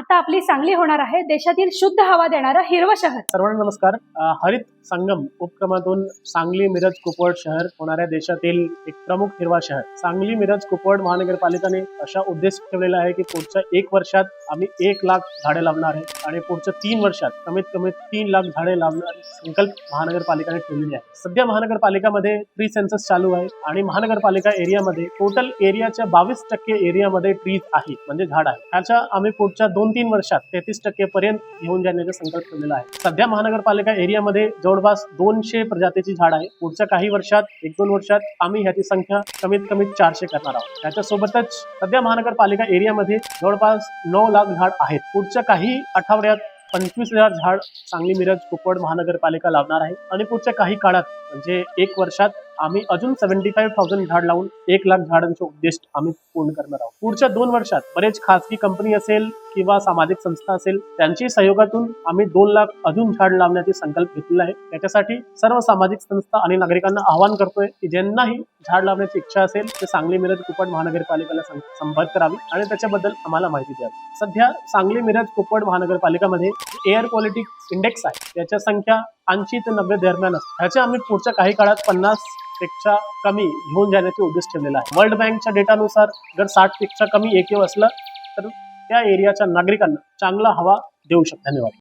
आता आपली सांगली होणार आहे. देशातील शुद्ध हवा देणारं हिरवं शहर. सर्वांना नमस्कार. हरित संगम उपक्रमातून सांगली मिरज कुपवाड शहर होणाऱ्या देशातील एक प्रमुख हिरवा शहर. सांगली मिरज कुपवाड महानगरपालिकेने अशा उद्देश ठेवलेला आहे की पुढच्या एक वर्षात आम्ही एक लाख झाडे लावणार आहे आणि पुढच्या तीन वर्षात कमीत कमी तीन लाख झाडे लावणार संकल्प महानगरपालिकेने ठेवलेली आहे. सध्या महानगरपालिकामध्ये ट्री सेन्सस चालू आहे आणि महानगरपालिका एरियामध्ये टोटल एरियाच्या बावीस टक्के एरियामध्ये ट्रीज आहे म्हणजे झाड आहे. त्याच्या आम्ही पुढच्या दोन तीन वर्षात तेहतीस टक्के पर्यंत घेऊन जाण्याचा संकल्प ठेवलेला आहे. सध्या महानगरपालिका एरियामध्ये जवळपास दोनशे प्रजातीची झाड आहे पुढच्या काही वर्षात एक दोन वर्षात आम्ही ह्याची संख्या कमीत कमी चारशे करणार आहोत. त्याच्यासोबतच सध्या महानगरपालिका एरियामध्ये जवळपास नऊ लाख झाड आहेत. पुढच्या काही आठवड्यात पंचवीस हजार झाड सांगली मिरज कुपवाड महानगरपालिका लावणार आहे. आणि पुढच्या काही काळात म्हणजे एक वर्षात आम्ही अजून सेव्हन्टी फाईव्ह थाउजंड झाड लावून एक लाख झाडांचे उद्दिष्ट आम्ही पूर्ण करणार आहोत. पुढच्या दोन वर्षात बरेच खासगी कंपनी असेल किंवा सामाजिक संस्था असेल त्यांची सहयोगातून आम्ही दोन लाख अजून झाड लावण्याचे संकल्प घेतलेला आहे. त्याच्यासाठी सर्व सामाजिक संस्था आणि नागरिकांना आवाहन करतोय की ज्यांनाही झाड लावण्याची इच्छा असेल ते सांगली मिरज कुपवाड महानगरपालिकेला संपर्क करावी आणि त्याच्याबद्दल आम्हाला माहिती द्यावी. सध्या सांगली मिरज कुपवाड महानगरपालिकामध्ये एअर क्वालिटी इंडेक्स आहे. याच्या संख्या ऐंशी ते नव्वद दरम्यान असते. ह्याच्या आम्ही पुढच्या काही काळात पन्नासपेक्षा कमी घेऊन जाण्याचे उद्देश ठेवलेला आहे. वर्ल्ड बँकच्या डेटानुसार जर साठपेक्षा कमी एकव असलं तर त्या एरियाच्या नागरिकांना चांगला हवा देऊ शकतो. धन्यवाद.